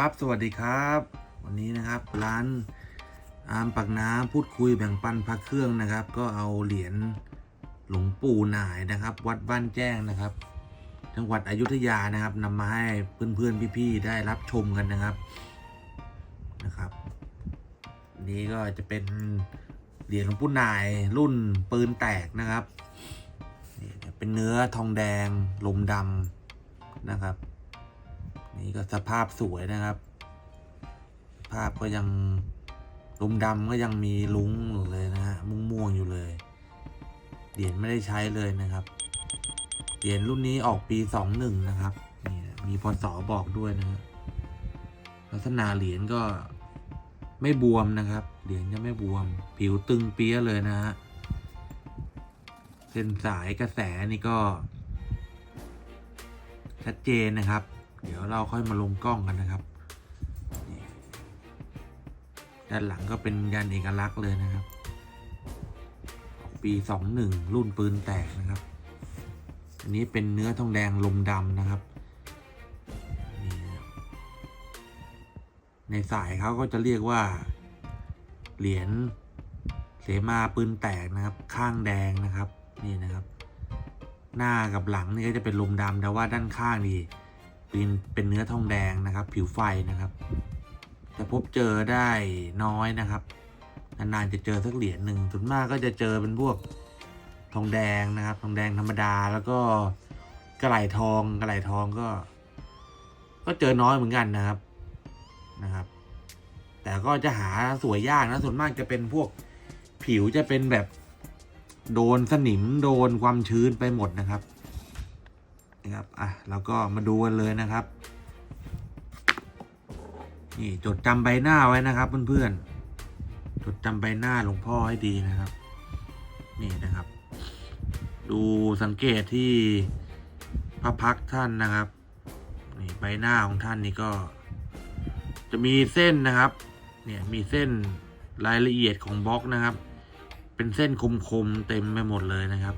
ครับ สวัสดีครับ วันนี้นะครับร้านอามปักน้ำพูดคุยแบ่งปันพระเครื่องนะครับ ก็เอาเหรียญหลวงปู่หนายนะครับ วัดบ้านแจ้งนะครับ จังหวัดอยุธยานะครับนำมาให้เพื่อนๆพี่ๆได้รับชมกันนะครับนะครับ นี้ก็จะเป็นเหรียญหลวงปู่หนายรุ่นปืนแตกนะครับนี่เป็นเนื้อทองแดงลมดำนะครับ นี่ก็สภาพสวยนะครับ ภาพก็ยังลุมดำก็ยังมีลุ้งอยู่เลยนะฮะม่วงม่วงๆอยู่เลย เหรียญไม่ได้ใช้เลยนะครับ เหรียญรุ่นนี้ออกปีสองหนึ่งนะครับ นี่มีพศบอกด้วยนะฮะลักษณะเหรียญก็ไม่บวมนะครับ เหรียญจะไม่บวม ผิวตึงเปี้ยเลยนะฮะเส้นสายกระแสนี่ก็ชัดเจนนะครับ เดี๋ยวเราค่อยมาลงกล้องกันนะครับ ด้านหลังก็เป็นยันเอกลักษณ์เลยนะครับ ปีสองหนึ่งรุ่นปืนแตกนะครับ อันนี้เป็นเนื้อทองแดงลมดำนะครับ ในสายเขาก็จะเรียกว่า เหรียญเสมาปืนแตกนะครับ ข้างแดงนะครับ นี่นะครับ หน้ากับหลังนี่ก็จะเป็นลมดำแต่ว่าด้านข้างนี่ เป็นเป็นเนื้อทองแดงนะครับ ผิวไฟนะครับจะพบเจอได้น้อยนะครับ นานๆจะเจอสักเหรียญหนึ่งส่วนมากก็จะเจอเป็นพวกทองแดงนะครับ ทองแดงธรรมดาแล้วก็กระไหลทองกระไหลทองก็ ก็เจอน้อยเหมือนกันนะครับนะครับ แต่ก็จะหาสวยยากนะส่วนมากจะเป็นพวกผิวจะเป็นแบบโดนสนิมโดนความชื้นไปหมดนะครับ นะครับอะแล้วก็มาดูกันเลยนะครับนี่จดจำใบหน้าไว้นะครับเพื่อนๆจดจำใบหน้าหลวงพ่อให้ดีนะครับ นี่นะครับ ดูสังเกตที่พระพักตร์ท่านนะครับนี่ใบหน้าของท่านนี่ก็ จะมีเส้นนะครับ เนี่ยมีเส้นรายละเอียดของบล็อกนะครับ เป็นเส้นคมๆเต็มไปหมดเลยนะครับ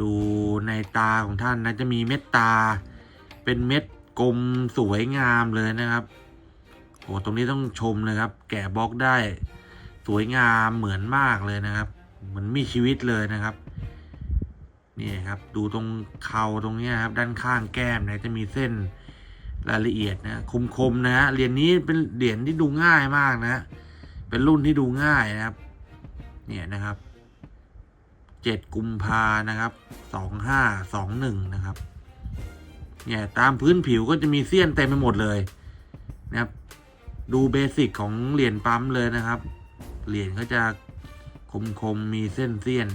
ดูในตาของท่านนะจะมีเม็ดตา เป็นเม็ดกลมสวยงามเลยนะครับโอ้ตรงนี้ต้องชมนะครับ แกะบล็อกได้ สวยงามเหมือนมากเลยนะครับ เหมือนมีชีวิตเลยนะครับนี่ครับ ดูตรงเข่าตรงนี้ครับ ด้านข้างแก้มนี่ยจะมีเส้นรายละเอียดนะคมๆนะฮะเหรียญนี้เป็นเหรียญที่ดูง่ายมากนะ เป็นรุ่นที่ดูง่ายนะครับ เนี่ยนะครับ เจ็ดกุมภานะครับสองห้าสองหนึ่งนะครับ เนี่ย ตามพื้นผิวก็จะมีเสี้ยนเต็มไปหมดเลยนะครับ ดูเบสิกของเหรียญปั๊มเลยนะครับ เหรียญก็จะคมๆมีเส้นเสี้ยน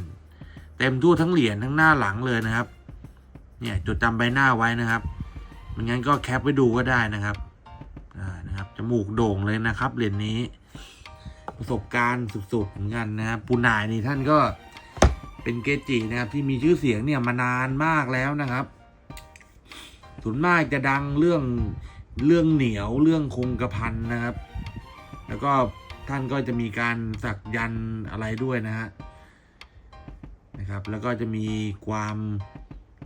เต็มทั่วทั้งเหรียญทั้งหน้าหลังเลยนะครับ เนี่ยจดจำใบหน้าไว้นะครับไม่งั้นก็แคปไว้ดูก็ได้นะครับอ่านะครับจมูกโด่งเลยนะครับเหรียญนี้ ประสบการณ์สุดๆเหมือนกันนะครับปูนายนี่ท่านก็ เป็นเกจินะครับที่มีชื่อเสียงเนี่ยมานานมากแล้วนะครับส่วนมากจะดังเรื่องเรื่องเหนียวเรื่องคงกระพันนะครับ แล้วก็ท่านก็จะมีการสักยันอะไรด้วยนะฮะนะครับ แล้วก็จะมีความ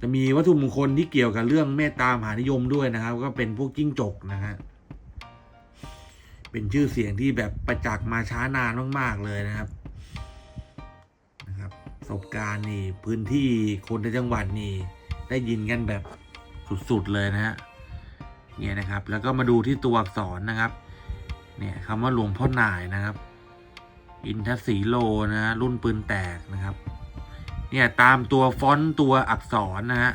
จะมีวัตถุมงคลที่เกี่ยวกับเรื่องเมตตามหานิยมด้วยนะครับ ก็เป็นพวกจิ้งจกนะฮะเป็นชื่อเสียงที่แบบประจักษ์มาช้านานมาก ๆ เลยนะครับ ประสบการณ์นี่พื้นที่คนในจังหวัดนี่ได้ยินกันแบบสุดๆเลยนะฮะเนี่ยนะครับ แล้วก็มาดูที่ตัวอักษรนะครับ เนี่ยคำว่าหลวงพ่อหน่ายนะครับ อินทศีโลนะ รุ่นปืนแตกนะครับ เนี่ยตามตัวฟอนต์ตัวอักษรนะฮะ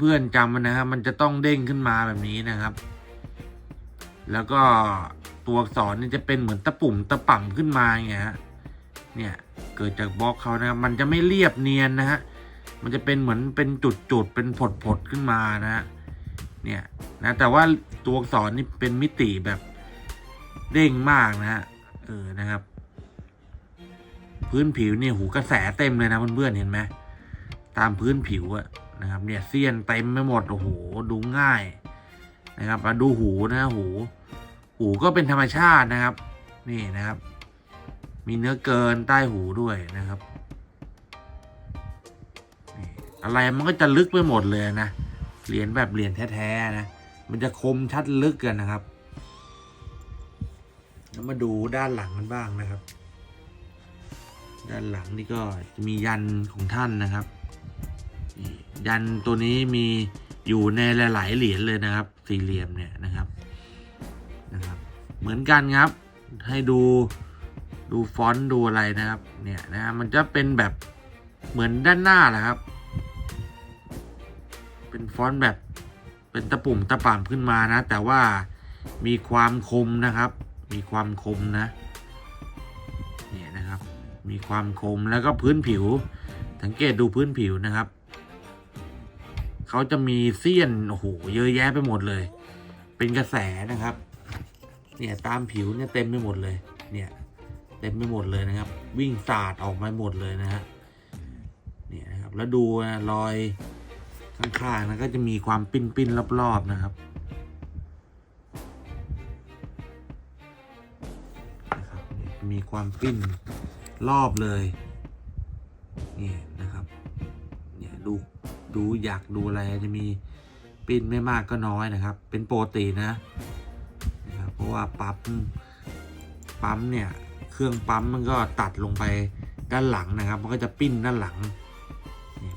เพื่อนๆจำมันนะครับมันจะต้องเด้งขึ้นมาแบบนี้นะครับ แล้วก็ตัวอักษรนี่จะเป็นเหมือนตะปุ่มตะป่ำขึ้นมาอย่างเงี้ยฮะเนี่ย เกิดจากบล็อกเขานะครับมันจะไม่เรียบเนียนนะฮะมันจะเป็นเหมือนเป็นจุดๆเป็นผดๆขึ้นมานะฮะเนี่ยนะแต่ว่าตัวอักษรนี่เป็นมิติแบบเด้งมากนะฮะเออนะครับ พื้นผิวเนี่ยหูกระแสเต็มเลยนะเพื่อนๆเห็นไหมตามพื้นผิวอะนะครับ เนี่ยเสี้ยนเต็มไปหมดโอ้โหดูง่ายนะครับมาดูหูนะหู หูก็เป็นธรรมชาตินะครับ นี่นะครับ มีเนื้อเกินใต้หูด้วยนะครับ อะไรมันก็จะลึกไปหมดเลยนะ เหรียญแบบเหรียญแท้ๆนะ มันจะคมชัดลึกกันนะครับ แล้วมาดูด้านหลังกันบ้างนะครับ ด้านหลังนี่ก็จะมียันของท่านนะครับ ยันตัวนี้มีอยู่ในหลาย ๆ เหรียญเลยนะครับ สี่เหลี่ยมเนี่ยนะครับ นะครับ เหมือนกันครับ ให้ดู ดูฟอนต์ดูอะไรนะครับ เนี่ยนะมันจะเป็นแบบเหมือนด้านหน้าแหละครับ เป็นฟอนต์แบบเป็นตะปุ่มตะป่ำขึ้นมานะ แต่ว่ามีความคมนะครับ มีความคมนะ เนี่ยนะครับ มีความคมแล้วก็พื้นผิว สังเกตดูพื้นผิวนะครับ เขาจะมีเสี้ยนโอ้โหเยอะแยะไปหมดเลย เป็นกระแสนะครับ เนี่ยตามผิวเนี่ยเต็มไปหมดเลย เนี่ย ต็มไปหมดเลยนะครับ วิ่งสาดออกมาหมดเลยนะฮะเนี่ยนะครับแล้วดูนะรอยข้างๆนะก็จะมีความปิ้นๆรอบๆนะครับนะครับมีความปิ้นรอบเลยนี่นะครับเนี่ยดูดูอยากดูอะไรจะมีปิ้นไม่มากก็น้อยนะครับ เป็นโปกตินะนะครับเพราะว่าปั๊มปั๊มเนี่ย เครื่องปั๊มมันก็ตัดลงไปด้านหลังนะครับ มันก็จะปิ้นด้านหลัง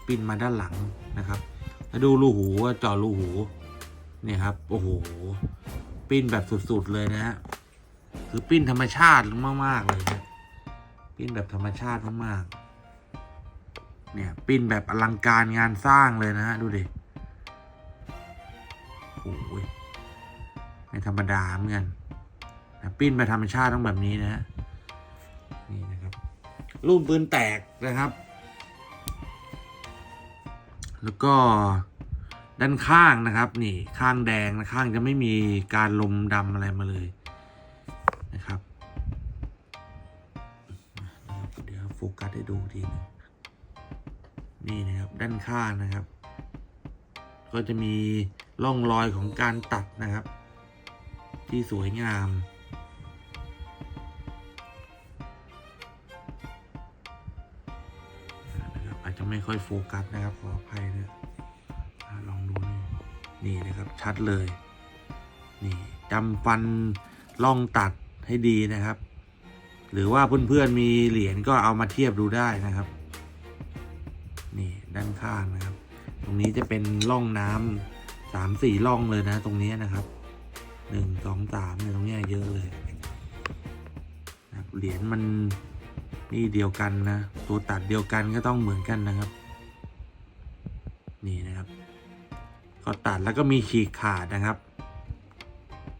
ปิ้นมาด้านหลังนะครับแล้วดูรูหูว่าเจาะรูหูเนี่ยครับโอ้โหปิ้นแบบสุดๆเลยนะฮะคือปิ้นธรรมชาติมากๆเลยนะปิ้นแบบธรรมชาติมากๆเนี่ยปิ้นแบบอลังการงานสร้างเลยนะฮะดูดิโอ้ยไม่ธรรมดาเหมือนกันปิ้นแบบธรรมชาติต้องแบบนี้นะฮะ รูปปืนแตกนะครับ แล้วก็ด้านข้างนะครับนี่ข้างแดงนะข้างจะไม่มีการลมดำอะไรมาเลยนะครับเดี๋ยวโฟกัสให้ดูทีนึงนี่นะครับด้านข้างนะครับ ก็จะมีร่องรอยของการตัดนะครับ ที่สวยงาม จจะไม่ค่อยโฟกัสนะครับขออภัยนะอ่าลองดูนี่นี่นะครับชัดเลย นี่จำฟันล่องตัดให้ดีนะครับ หรือว่าเพื่อนๆมีเหรียญก็เอามาเทียบดูได้นะครับ นี่ด้านข้างนะครับ ตรงนี้จะเป็นร่องน้ำสามสี่ร่องเลยนะ ตรงนี้นะครับหนึ่งสองสามเนี่ยตรงนี้เยอะเลยนะเหรียญมัน นี่เดียวกันนะ ตัวตัดเดียวกันก็ต้องเหมือนกันนะครับ นี่นะครับ ก็ตัดแล้วก็มีฉีกขาดนะครับ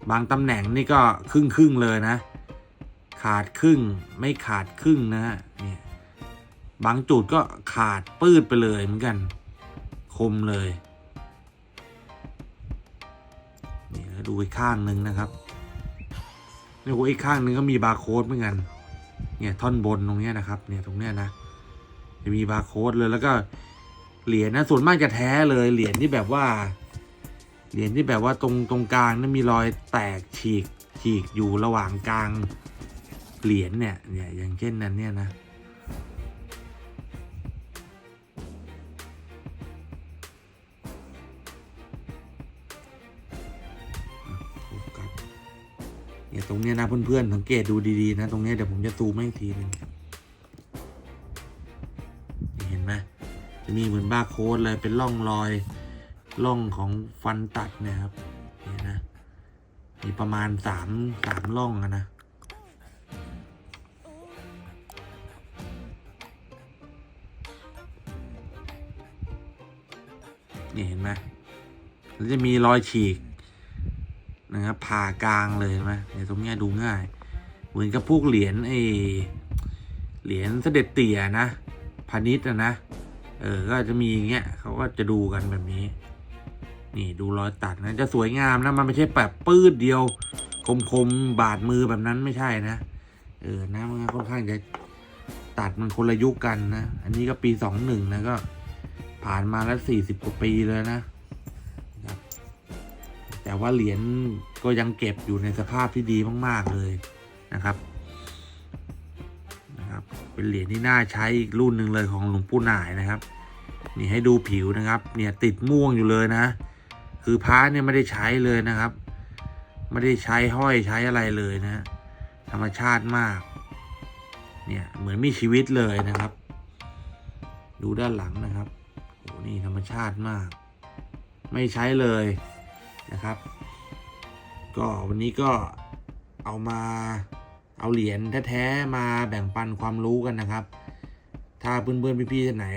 บางตำแหน่งนี่ก็ครึ่งครึ่งเลยนะ ขาดครึ่งไม่ขาดครึ่งนะฮะเนี่ยบางจุดก็ขาดปืดไปเลยเหมือนกัน คมเลยนี่แล้วดูอีกข้างหนึ่งนะครับนี่โอ้อีกข้างหนึ่งก็มีบาร์โค้ดเหมือนกัน เนี่ยท่อนบนตรงเนี้ยนะครับเนี่ยตรงเนี้ยนะจะมีบาร์โค้ดเลยแล้วก็เหรียญนะส่วนมากจะแท้เลยเหรียญที่แบบว่าเหรียญที่แบบว่าตรงตรงกลางนั้นมีรอยแตกฉีกฉีกอยู่ระหว่างกลางเหรียญเนี่ยเนี่ยอย่างเช่นนั้นเนี่ยนะ รงเนี้ยนะเพื่อนๆสังเกตดูดีๆนะตรงเนี้ยเดี๋ยวผมจะซูมให้อีกทีหนึงเห็นไหมจะมีเหมือนบาร์โค้ดเลยเป็นร่องรอยร่องของฟันตัดเนะครับนี่นะมีประมาณสามสามร่องนะนี่เห็นไหมแล้วจะมีรอยฉีก นะครับผ่ากลางเลยเห็นไหมเนี่ยตรงนี้ยดูง่าย เหมือนกับพวกเหรียญไอเหรียญเสด็จเตี่ยนะพาณิชย์อะนะเออก็จะมีอย่างเงี้ยเขาก็จะดูกันแบบนี้ นี่ดูรอยตัดนะจะสวยงามนะมันไม่ใช่แบบปื้ดเดียว คมคมๆบาดมือแบบนั้นไม่ใช่นะเออนะมันค่อนข้างจะตัดมันคนละยุคกันนะ อันนี้ก็ปีสองหนึ่งนะก็ผ่านมาแล้วสี่สิบกว่าปีเลยนะ แต่ว่าเหรียญก็ยังเก็บอยู่ในสภาพที่ดีมาก ๆ เลยนะครับนะครับ เป็นเหรียญที่น่าใช้อีกรุ่นหนึ่งเลยของหลวงปู่หน่ายนะครับ นี่ให้ดูผิวนะครับ เนี่ยติดม่วงอยู่เลยนะ คือพระเนี่ยไม่ได้ใช้เลยนะครับ ไม่ได้ใช้ห้อยใช้อะไรเลยนะฮะธรรมชาติมาก เนี่ยเหมือนมีชีวิตเลยนะครับ ดูด้านหลังนะครับโอ้นี่ธรรมชาติมาก ไม่ใช้เลย นะครับ ก็วันนี้ก็เอามาเอาเหรียญแท้ๆมาแบ่งปันความรู้กันนะครับ ถ้าเพื่อนๆพี่ๆท่านไหน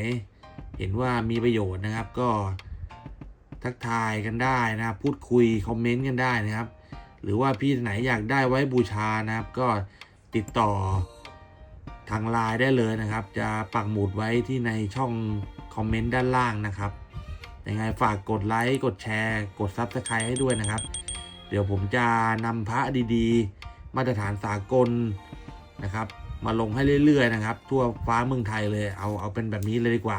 เห็นว่ามีประโยชน์นะครับ ก็ทักทายกันได้นะครับ พูดคุยคอมเมนต์กันได้นะครับ หรือว่าพี่ท่านไหนอยากได้ไว้บูชานะครับ ก็ติดต่อทางไลน์ได้เลยนะครับ จะปักหมุดไว้ที่ในช่องคอมเมนต์ด้านล่างนะครับ ยังไงฝากกดไลค์ กดแชร์ กดซับสไครต์ให้ด้วยนะครับ เดี๋ยวผมจะนำพระดีๆ มาตรฐานสากลนะครับ มาลงให้เรื่อยๆนะครับ ทั่วฟ้าเมืองไทยเลย เอาเอาเป็นแบบนี้เลยดีกว่า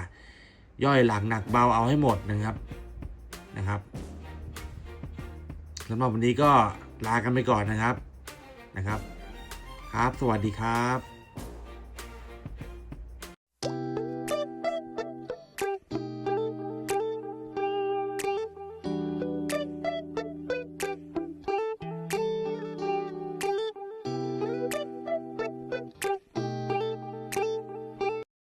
ย่อยหลักหนักเบาเอาให้หมดนะครับนะครับสำหรับวันนี้ก็ลากันไปก่อนนะครับนะครับ ครับ สวัสดีครับ